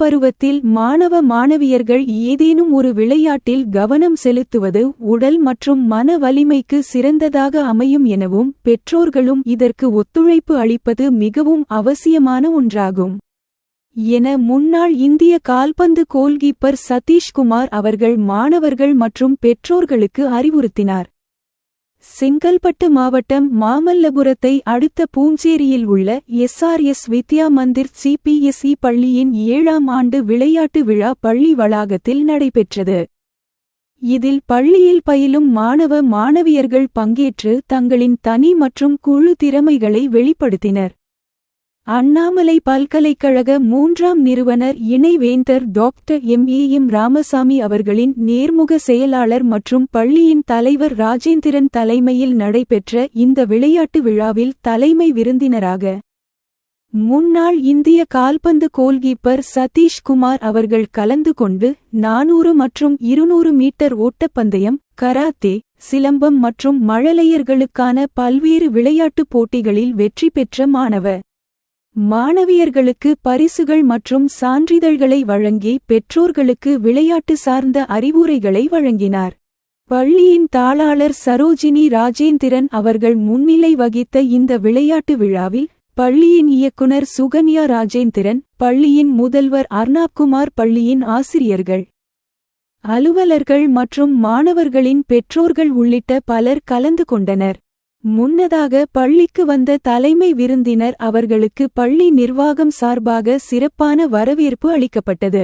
பருவத்தில் மாணவ மாணவியர்கள் ஏதேனும் ஒரு விளையாட்டில் கவனம் செலுத்துவது உடல் மற்றும் மன வலிமைக்கு சிறந்ததாக அமையும் எனவும் பெற்றோர்களும் இதற்கு ஒத்துழைப்பு அளிப்பது மிகவும் அவசியமான ஒன்றாகும். என முன்னாள் இந்திய கால்பந்து கோல்கீப்பர் சதீஷ்குமார் அவர்கள் மாணவர்கள் மற்றும் பெற்றோர்களுக்கு அறிவுறுத்தினார். செங்கல்பட்டு மாவட்டம் மாமல்லபுரத்தை அடுத்த பூஞ்சேரியில் உள்ள எஸ்ஆர்எஸ் வித்யா மந்திர் சிபிஎஸ்இ பள்ளியின் ஏழாம் ஆண்டு விளையாட்டு விழா பள்ளி வளாகத்தில் நடைபெற்றது. இதில் பள்ளியில் பயிலும் மாணவ மாணவியர்கள் பங்கேற்று தங்களின் தனி மற்றும் குழு திறமைகளை வெளிப்படுத்தினர். அண்ணாமலை பல்கலைக்கழக மூன்றாம் நிறுவனர் இணைவேந்தர் doctor M. A. M. Ramasamy அவர்களின் நேர்முக செயலாளர் மற்றும் பள்ளியின் தலைவர் ராஜேந்திரன் தலைமையில் நடைபெற்ற இந்த விளையாட்டு விழாவில் தலைமை விருந்தினராக முன்னாள் இந்திய கால்பந்து கோல்கீப்பர் சதீஷ் குமார் அவர்கள் கலந்து கொண்டு நானூறு மற்றும் இருநூறு மீட்டர் ஓட்டப்பந்தயம் கராத்தே சிலம்பம் மற்றும் மழலையர்களுக்கான பல்வேறு விளையாட்டுப் போட்டிகளில் வெற்றி பெற்ற மாணவ மாணவியர்களுக்கு பரிசுகள் மற்றும் சான்றிதழ்களை வழங்கி பெற்றோர்களுக்கு விளையாட்டு சார்ந்த அறிவுரைகளை வழங்கினார். பள்ளியின் தாளாளர் சரோஜினி ராஜேந்திரன் அவர்கள் முன்னிலை வகித்த இந்த விளையாட்டு விழாவில் பள்ளியின் இயக்குனர் சுகன்யா ராஜேந்திரன் பள்ளியின் முதல்வர் அர்ணாப்குமார் பள்ளியின் ஆசிரியர்கள் அலுவலர்கள் மற்றும் மாணவர்களின் பெற்றோர்கள் உள்ளிட்ட பலர் கலந்து கொண்டனர். முன்னதாக பள்ளிக்கு வந்த தலைமை விருந்தினர் அவர்களுக்கு பள்ளி நிர்வாகம் சார்பாக சிறப்பான வரவேற்பு அளிக்கப்பட்டது.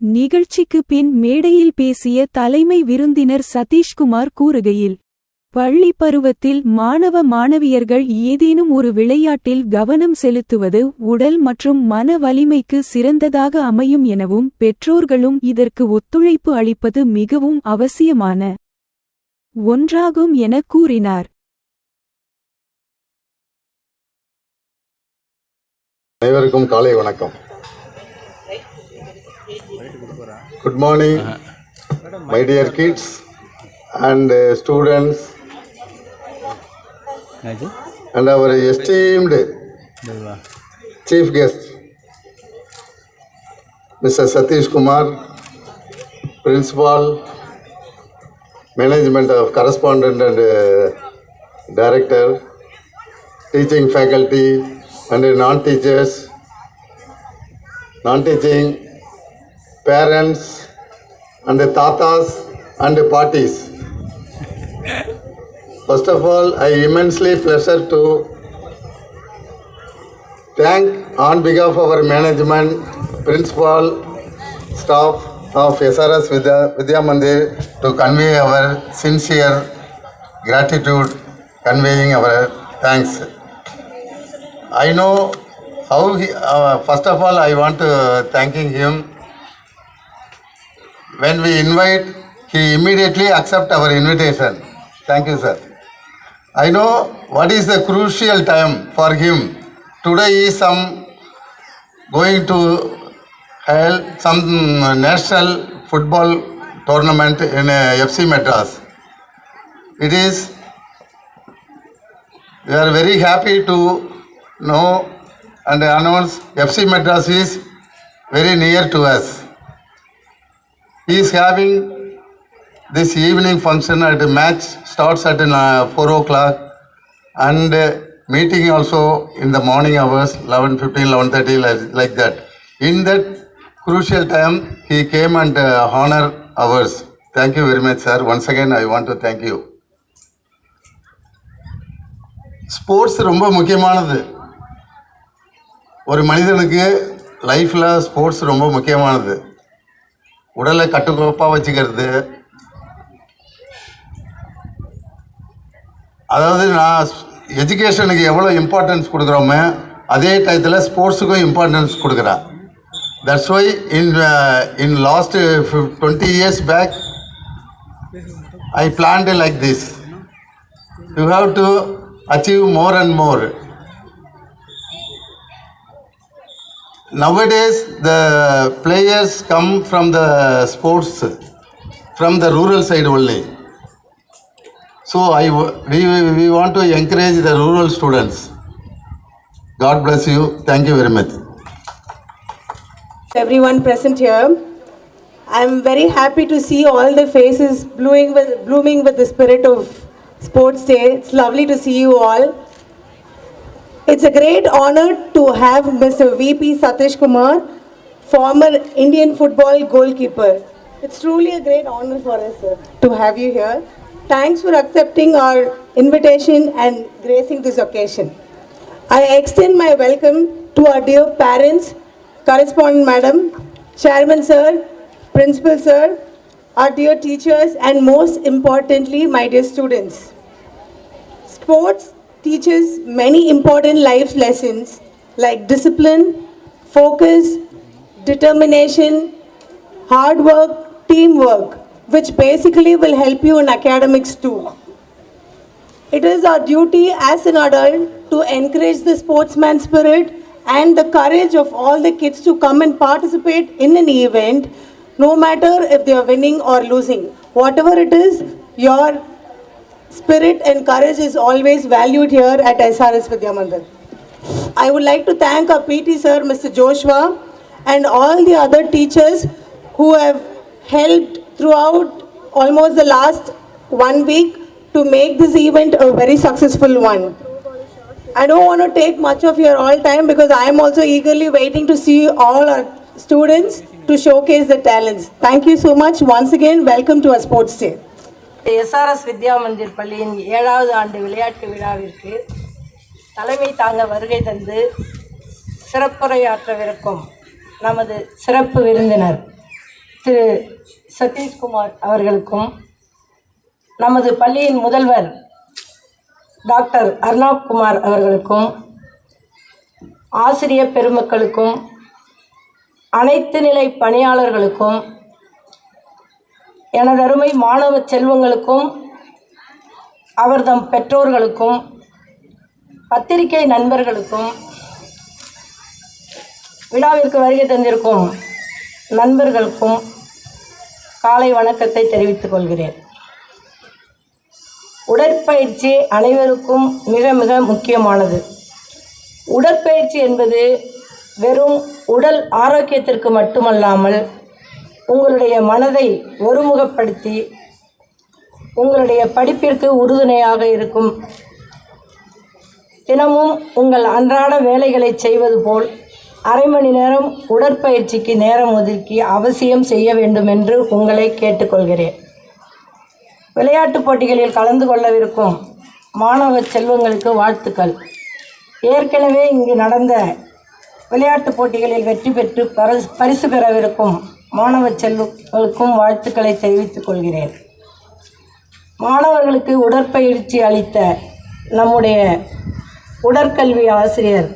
நிகழ்ச்சிக்கு பின் மேடையில் பேசிய தலைமை விருந்தினர் சதீஷ்குமார் கூறுகையில் பள்ளி பருவத்தில் மாணவ மாணவியர்கள் ஏதேனும் ஒரு விளையாட்டில் கவனம் செலுத்துவது உடல் மற்றும் மன வலிமைக்கு சிறந்ததாக அமையும் எனவும் பெற்றோர்களும் இதற்கு ஒத்துழைப்பு அளிப்பது மிகவும் அவசியமான ஒன்றாகும் என கூறினார். அனைவருக்கும் காலை வணக்கம். Good morning my dear kids and students and our esteemed chief guest mister Sathish Kumar principal management of correspondent and director teaching faculty and non-teachers, non-teaching parents and the tatas and the parties. First of all, I immensely pleasure to thank on behalf of our management, principal, staff of SRS Vidya, Vidya Mandir to convey our sincere gratitude, conveying our thanks. I know how he, uh, first of all, I want to thanking him. When we invite, he immediately accept our invitation. Thank you, sir. I know what is the crucial time for him. Today is some going to held some national football tournament in uh, FC Madras. It is we are very happy to know and announce FC Madras is very near to us. He is having this evening function at the match starts at uh, 4 o'clock and uh, meeting also in the morning hours 11 15 11 30 like, like that in that crucial time he came and uh, honor ours thank you very much sir once again i want to thank you sports ரொம்ப முக்கியமானது ஒரு மனிதனுக்கு லைஃப்பில் sports ரொம்ப முக்கியமானது. உடலை கட்டுக்கோப்பாக வச்சுக்கிறது. அதாவது நான் எஜுகேஷனுக்கு எவ்வளோ இம்பார்ட்டன்ஸ் கொடுக்குறோமோ அதே டயத்தில் ஸ்போர்ட்ஸுக்கும் இம்பார்ட்டன்ஸ் கொடுக்குறேன் that's why in in last twenty years back I planned like this you have to achieve more and more Nowadays, the players come from the sports, from the rural side only. So I, we, we want to encourage the rural students. God bless you. Thank you very much. everyone present here. I'm very happy to see all the faces blooming with, blooming with the spirit of Sports Day. It's lovely to see you all. It's a great honor to have Mr. VP Satish Kumar, former Indian football goalkeeper. It's truly a great honor for us sir, to have you here. Thanks for accepting our invitation and gracing this occasion. I extend my welcome to our dear parents, correspondent madam, chairman sir, principal sir, our dear teachers, and most importantly, my dear students. Sports teaches many important life lessons like discipline, focus, determination, hard work, teamwork, which basically will help you in academics too. It is our duty as an adult to encourage the sportsman spirit and the courage of all the kids to come and participate in an event, no matter if they are winning or losing. Whatever it is, your spirit and courage is always valued here at SRS Vidya Mandir. I would like to thank our PT sir, Mr. Joshua, and all the other teachers who have helped throughout almost the last one week to make this event a very successful one. I don't want to take much of your all time because I am also eagerly waiting to see all our students to showcase their talents. Thank you so much. Once again, welcome to our sports day. S R S Vidya Mandir பள்ளியின் ஏழாவது ஆண்டு விளையாட்டு விழாவிற்கு தலைமை தாங்க வருகை தந்து சிறப்புரையாற்றவிருக்கும் நமது சிறப்பு விருந்தினர் திரு சதீஷ்குமார் அவர்களுக்கும் நமது பள்ளியின் முதல்வர் டாக்டர் அர்ணாப் குமார் அவர்களுக்கும் ஆசிரிய பெருமக்களுக்கும் அனைத்து நிலை பணியாளர்களுக்கும் எனதருமை மாணவ செல்வங்களுக்கும் அவர்தம் பெற்றோர்களுக்கும் பத்திரிகை நண்பர்களுக்கும் விழாவிற்கு வருகை தந்திருக்கும் நண்பர்களுக்கும் காலை வணக்கத்தை தெரிவித்துக் கொள்கிறேன். உடற்பயிற்சி அனைவருக்கும் மிக மிக முக்கியமானது. உடற்பயிற்சி என்பது வெறும் உடல் ஆரோக்கியத்திற்கு மட்டுமல்லாமல் உங்களுடைய மனதை ஒருமுகப்படுத்தி உங்களுடைய படிப்பிற்கு உறுதுணையாக இருக்கும். தினமும் உங்கள் அன்றாட வேலைகளை செய்வது போல் அரை மணி நேரம் உடற்பயிற்சிக்கு நேரம் ஒதுக்கி அவசியம் செய்ய வேண்டும் என்று உங்களை கேட்டுக்கொள்கிறேன். விளையாட்டுப் போட்டிகளில் கலந்து கொள்ளவிருக்கும் மாணவ செல்வங்களுக்கு வாழ்த்துக்கள். ஏற்கனவே இங்கு நடந்த விளையாட்டுப் போட்டிகளில் வெற்றி பெற்று பரிசு பரிசு பெறவிருக்கும் மாணவ செல்வங்களுக்கும் வாழ்த்துக்களை தெரிவித்துக் கொள்கிறேன். மாணவர்களுக்கு உடற்பயிற்சி அளித்த நம்முடைய உடற்கல்வி ஆசிரியர்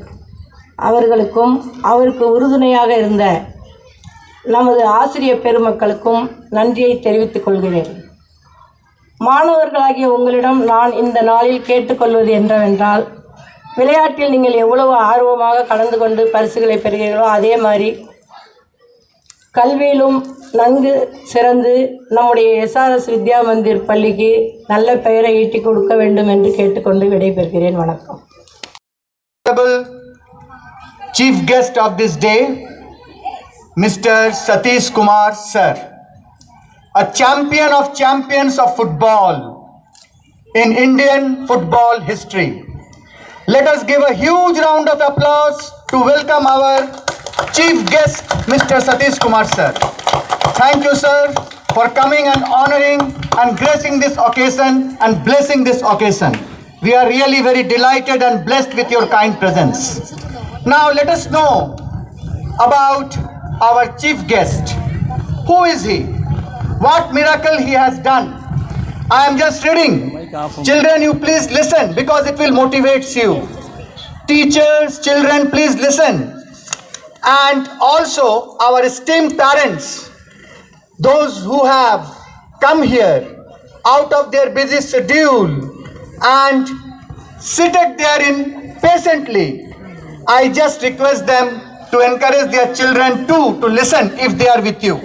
அவர்களுக்கும் அவருக்கு உறுதுணையாக இருந்த நமது ஆசிரியர் பெருமக்களுக்கும் நன்றியை தெரிவித்துக் கொள்கிறேன். மாணவர்களாகிய உங்களிடம் நான் இந்த நாளில் கேட்டுக்கொள்வது என்னவென்றால் விளையாட்டில் நீங்கள் எவ்வளவு ஆர்வமாக கலந்து கொண்டு பரிசுகளை பெறுகிறீர்களோ அதே மாதிரி கல்வியிலும் நன்கு சிறந்து நம்முடைய எஸ்ஆர்எஸ் வித்யா மந்திர் பள்ளிக்கு நல்ல பெயரை ஈட்டிக் கொடுக்க வேண்டும் என்று கேட்டுக்கொண்டு விடைபெறுகிறேன் வணக்கம் Honorable Chief Guest of this day, Mr. Satish Kumar Sir, a champion of champions of football in Indian football history. Let us give a huge round of applause to welcome our chief guest, Mr. Satish Kumar Sir. Thank you, sir, for coming and honoring and gracing this occasion and blessing this occasion. We are really very delighted and blessed with your kind presence. Now, let us know about our chief guest. Who is he? What miracle he has done? I am just reading. Children, you please listen because it will motivate you. Teachers, children, please listen. And also, our esteemed parents, those who have come here out of their busy schedule and seated therein patiently, I just request them to encourage their children too to listen if they are with you.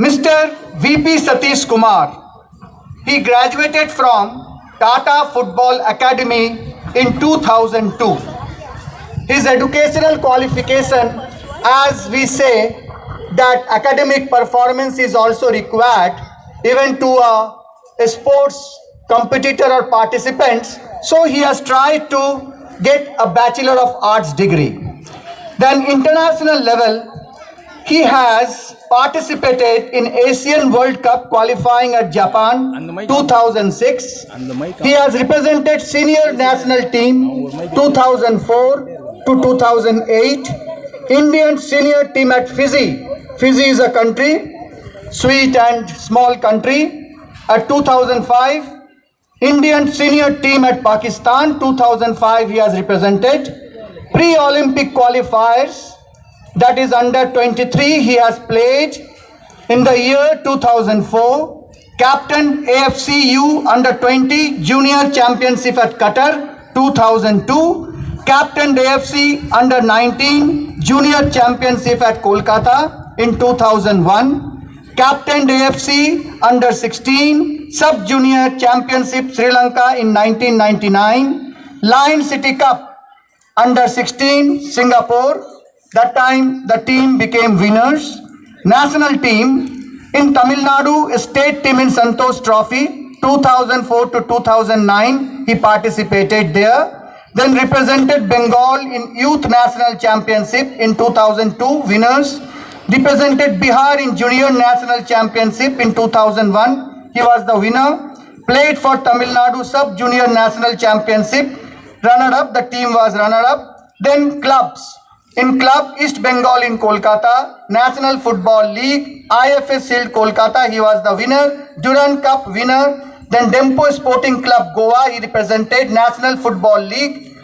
Mr. VP Satish Kumar, he graduated from Tata Football Academy in 2002. His educational qualification, as we say, that academic performance is also required even to a, a sports competitor or participants. So he has tried to get a Bachelor of Arts degree. Then international level, he has participated in Asian World Cup qualifying at Japan 2006. He has represented senior national team 2004 to 2008. Indian senior team at Fiji. Fiji is a country, sweet and small country. At 2005, Indian senior team at Pakistan 2005 he has represented. Pre-Olympic qualifiers that is under 23 he has played in the year 2004 captain afcu under 20 junior championship at qatar 2002 captain afc under 19 junior championship at kolkata in 2001 captain afc under 16 sub junior championship sri lanka in 1999 lion city cup under 16 Singapore. That time the team became winners. National team in Tamil Nadu, state team in Santosh Trophy 2004 to 2009. He participated there. Then represented Bengal in Youth National Championship in 2002, winners. Represented Bihar in Junior National Championship in 2001. He was the winner. Played for Tamil Nadu Sub Junior National Championship runner up the team was runner up then clubs in club east bengal in kolkata national football league ifs shield kolkata he was the winner Duran cup winner then dempo sporting club goa he represented national football league.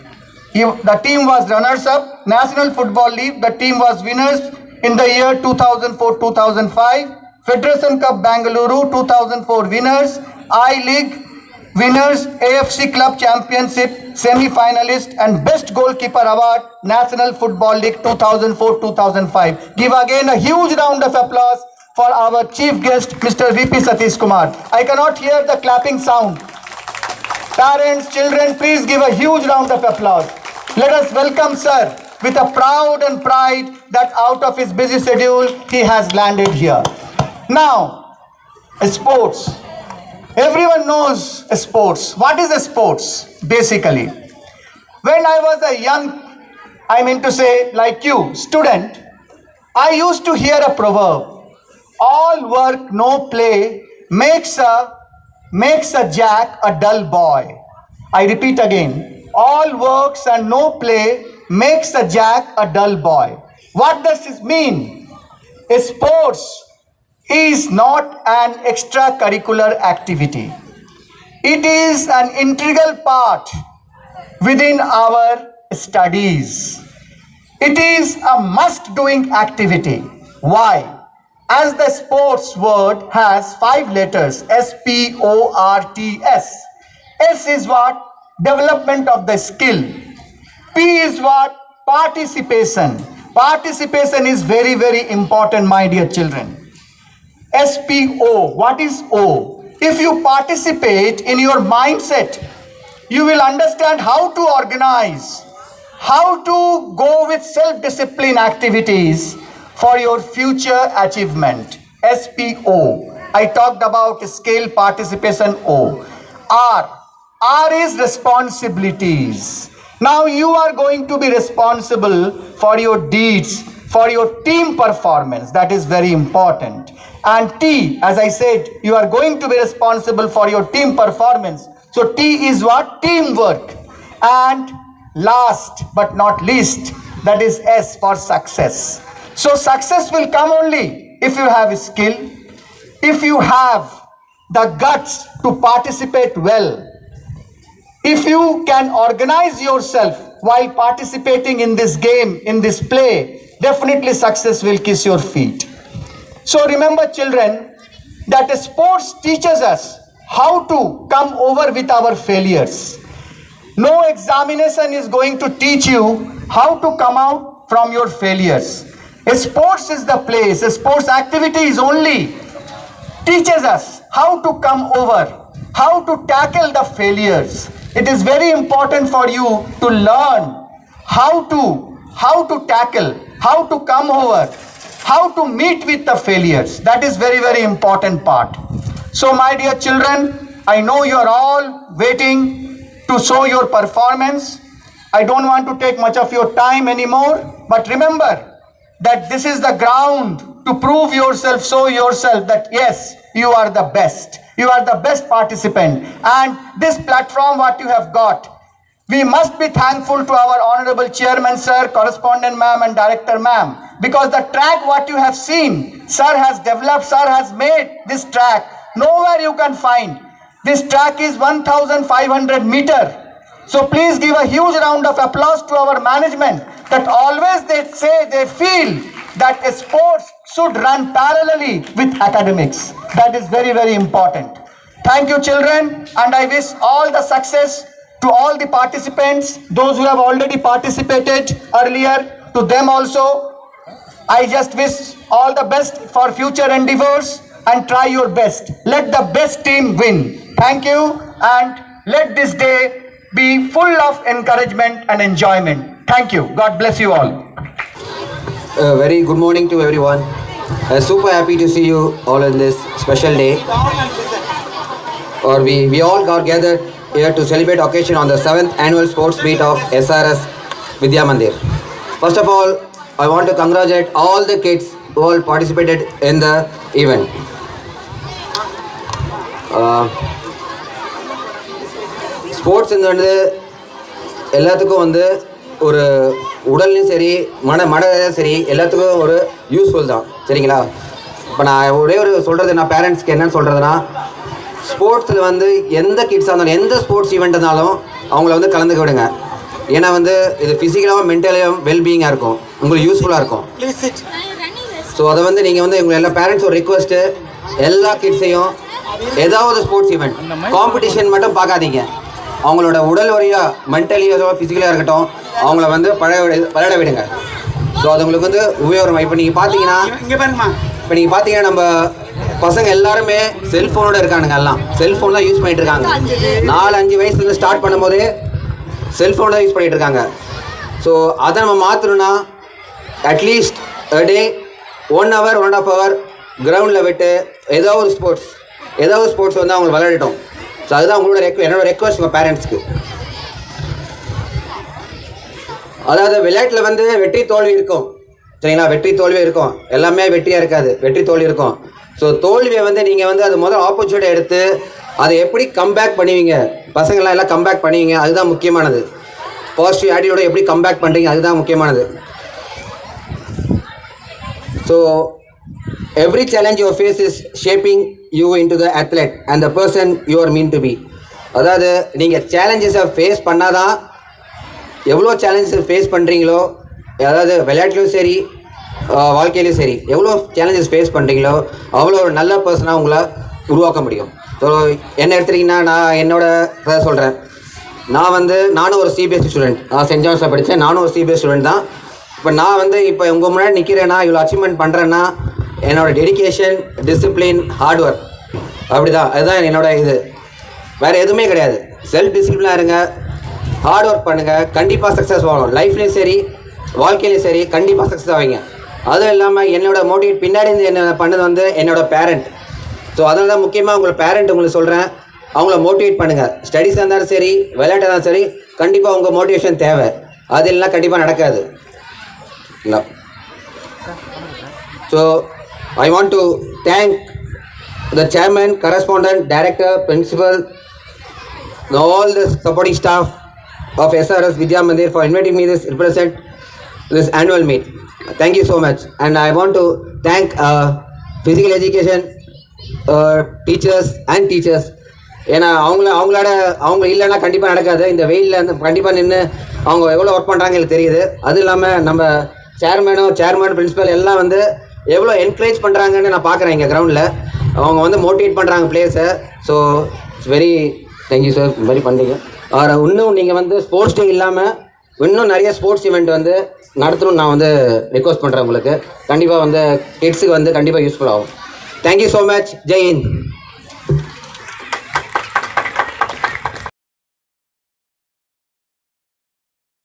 He, the team was runners up national football league the team was winners in the year 2004-2005 federation cup bangalore 2004 winners. I league winners AFC Club Championship semi-finalist and best goalkeeper award National Football League 2004-2005 give again a huge round of applause for our chief guest Mr. VP Satish Kumar I cannot hear the clapping sound parents children please give a huge round of applause let us welcome sir with a proud and pride that out of his busy schedule he has landed here now sports Everyone knows sports. What is sports? Basically, when I was a young, I mean to say, like you, student, I used to hear a proverb: "All work, no play makes a makes a jack a dull boy." I repeat again: All works and no play makes a jack a dull boy. What does this mean? Sports is not an extracurricular activity. It is an integral part within our studies. It is a must doing activity. Why? As the sports word has five letters S P O R T S. S is what? Development of the skill. P is what? Participation. Participation is very, very important, my dear children. SPO. What is O? If you participate in your mindset, you will understand how to organize, how to go with self discipline activities for your future achievement. SPO. I talked about scale participation O. R. R is responsibilities. Now you are going to be responsible for your deeds, for your team performance. That is very important. And T, as I said, you are going to be responsible for your team performance. So T is what? Teamwork. And last but not least, that is S for success. So success will come only if you have a skill, if you have the guts to participate well, if you can organize yourself while participating in this game, in this play, definitely success will kiss your feet. So remember, children, that sports teaches us how to come over with our failures. No examination is going to teach you how to come out from your failures. Sports is the place, sports activity is only teaches us how to come over, how to tackle the failures. It is very important for you to learn how to how to tackle, how to come over, how to meet with the failures. That is very very important part. So my dear children, I know you are all waiting to show your performance. I don't want to take much of your time anymore, but remember that this is the ground to prove yourself, show yourself that yes, you are the best. You are the best participant. And this platform, what you have got, we must be thankful to our honorable chairman, sir, correspondent ma'am, and director ma'am, because the track what you have seen, sir has developed, sir has made this track. Nowhere you can find. This track is 1,500 meter. So please give a huge round of applause to our management that always they say they feel that sports should run parallelly with academics. That is very, very important. Thank you, children, and I wish all the success to all the participants, those who have already participated earlier, to them also. I just wish all the best for future endeavors and try your best. Let the best team win. Thank you, and let this day be full of encouragement and enjoyment. Thank you. God bless you all. Very good morning to everyone. Super happy to see you all on this special day. Or we, we all got gathered here to celebrate occasion on the 7th annual sports meet of SRS Vidya Mandir. First of all, I want to congratulate all the kids who all participated in the event. Uh, வந்து எல்லாத்துக்கும் வந்து ஒரு உடல்லையும் சரி மன மனதையும் சரி எல்லாத்துக்கும் ஒரு யூஸ்ஃபுல் தான். சரிங்களா? இப்போ நான் ஒரே ஒரு சொல்கிறது நான் பேரண்ட்ஸ்க்கு என்னன்னு சொல்கிறதுனா ஸ்போர்ட்ஸில் வந்து எந்த கிட்ஸாக இருந்தாலும் எந்த ஸ்போர்ட்ஸ் ஈவெண்ட் இருந்தாலும் அவங்கள வந்து கலந்துக்க விடுங்க. ஏன்னா வந்து இது ஃபிசிக்கலாகவும் மென்டலாகவும் வெல்பீயிங்காக இருக்கும். உங்களுக்கு யூஸ்ஃபுல்லாக இருக்கும். ஸோ அதை வந்து நீங்கள் வந்து உங்கள் எல்லா பேரண்ட்ஸ் ஒரு ரிக்வஸ்ட்டு எல்லா கிட்ஸையும் ஏதாவது ஸ்போர்ட்ஸ் ஈவெண்ட் காம்படிஷன் மட்டும் பார்க்காதீங்க. அவங்களோட உடல் வழியாக மென்டலியோ ஃபிசிக்கலாக இருக்கட்டும் அவங்கள வந்து பழைய விளையாட விடுங்க. ஸோ அது உங்களுக்கு வந்து உபயோகம். இப்போ நீங்கள் பார்த்தீங்கன்னா இப்போ நீங்கள் பார்த்தீங்கன்னா நம்ம பசங்க எல்லாருமே செல்ஃபோனோட இருக்கானுங்க எல்லாம். செல்ஃபோன் தான் யூஸ் பண்ணிட்டு இருக்காங்க. நாலு அஞ்சு வயசுலேருந்து ஸ்டார்ட் பண்ணும்போதே செல்ஃபோன் தான் யூஸ் பண்ணிட்டு இருக்காங்க. ஸோ அதை நம்ம மாற்றணும்னா at least day one hour one and half hour கிரவுண்டில் விட்டு ஏதோ ஒரு ஸ்போர்ட்ஸ் ஏதோ ஒரு ஸ்போர்ட்ஸ் வந்து அவங்க விளையாடட்டும். ஸோ அதுதான் உங்களோட ரெக் என்னோட ரெக்வஸ்ட் உங்கள் பேரண்ட்ஸ்க்கு அதாவது விளையாட்டில் வந்து வெற்றி தோல்வி இருக்கும். சரிங்களா? வெற்றி தோல்வி இருக்கும். எல்லாமே வெற்றியாக இருக்காது. வெற்றி தோல்வி இருக்கும். ஸோ தோல்வியை வந்து நீங்கள் வந்து அது முதல் ஆப்பர்ச்சுனிட்டி எடுத்து அதை எப்படி கம்பேக் பண்ணுவீங்க? பசங்கள்லாம் எல்லாம் கம்பேக் பண்ணுவீங்க. அதுதான் முக்கியமானது. பாசிட்டிவ் ஆட்டிடியூட எப்படி கம்பேக் பண்ணுறீங்க அதுதான் முக்கியமானது. So every challenge your face is shaping you into the athlete and the person you are mean to be அதாவது நீங்கள் சேலஞ்சஸை ஃபேஸ் பண்ணால் தான் எவ்வளோ சேலஞ்சஸ் ஃபேஸ் பண்ணுறீங்களோ அதாவது விளையாட்டுலையும் சரி வாழ்க்கையிலையும் சரி எவ்வளோ சேலஞ்சஸ் ஃபேஸ் பண்ணுறீங்களோ அவ்வளோ ஒரு நல்ல பர்சனாக உங்களை உருவாக்க முடியும். ஸோ என்ன எடுத்துட்டிங்கன்னா நான் என்னோட சொல்கிறேன் நான் வந்து நானும் ஒரு C B S E student நான் சென்ட் ஜான்ஸில் படித்தேன் நானும் ஒரு சிபிஎஸ் ஸ்டூடெண்ட் தான். இப்போ நான் வந்து இப்போ உங்கள் முன்னாடி நிற்கிறேன்னா இவ்வளோ அச்சீவ்மெண்ட் பண்ணுறேன்னா என்னோடய டெடிகேஷன் டிசிப்ளின் ஹார்ட் ஒர்க் அப்படி தான் அதுதான் என்னோட இது. வேறு எதுவுமே கிடையாது. செல்ஃப் டிசிப்ளினாக இருங்க. ஹார்ட் ஒர்க் பண்ணுங்கள் கண்டிப்பாக சக்ஸஸ் ஆகணும் லைஃப்லேயும் சரி வாழ்க்கையிலையும் சரி கண்டிப்பாக சக்ஸஸ் ஆவீங்க அதுவும் இல்லாமல் என்னோடய மோட்டிவேட் பின்னாடி இருந்து என்ன பண்ணது வந்து என்னோட பேரண்ட் ஸோ அதனால தான் முக்கியமாக உங்களை பேரண்ட் உங்களுக்கு சொல்கிறேன் அவங்கள மோட்டிவேட் பண்ணுங்கள் ஸ்டடீஸாக இருந்தாலும் சரி விளையாட்டாக இருந்தாலும் சரி கண்டிப்பாக உங்கள் மோட்டிவேஷன் தேவை. அது இல்லைனா கண்டிப்பாக நடக்காது. இல்லை so I want to thank the chairman, correspondent, director, principal, all the supporting staff of SRS Vidya Mandir for inviting me this represent this annual meet. Thank you so much. And I want to thank uh, physical education uh, teachers and teachers. ஏன்னா அவங்கள அவங்களோட அவங்க இல்லைன்னா கண்டிப்பாக நடக்காது இந்த வெயிலில் வந்து கண்டிப்பாக நின்று அவங்க எவ்வளோ ஒர்க் பண்ணுறாங்க எனக்கு தெரியுது அதுவும் இல்லாமல் நம்ம சேர்மேனும் சேர்மேன் பிரின்சிபல் எல்லாம் வந்து எவ்வளோ என்கரேஜ் பண்ணுறாங்கன்னு நான் பார்க்குறேன் இங்கே கிரவுண்டில் அவங்க வந்து மோட்டிவேட் பண்ணுறாங்க பிளேயர்ஸை so it's very thank you sir very பண்ணுறீங்க ஆர் இன்னும் நீங்கள் வந்து ஸ்போர்ட்ஸ் டே இல்லாமல் இன்னும் நிறைய ஸ்போர்ட்ஸ் ஈவெண்ட் வந்து நடத்தணும்னு நான் வந்து ரிக்வஸ்ட் பண்ணுறேன் உங்களுக்கு. கண்டிப்பாக வந்து கிட்ஸுக்கு வந்து கண்டிப்பாக யூஸ்ஃபுல் ஆகும். Thank you so much Jai Hind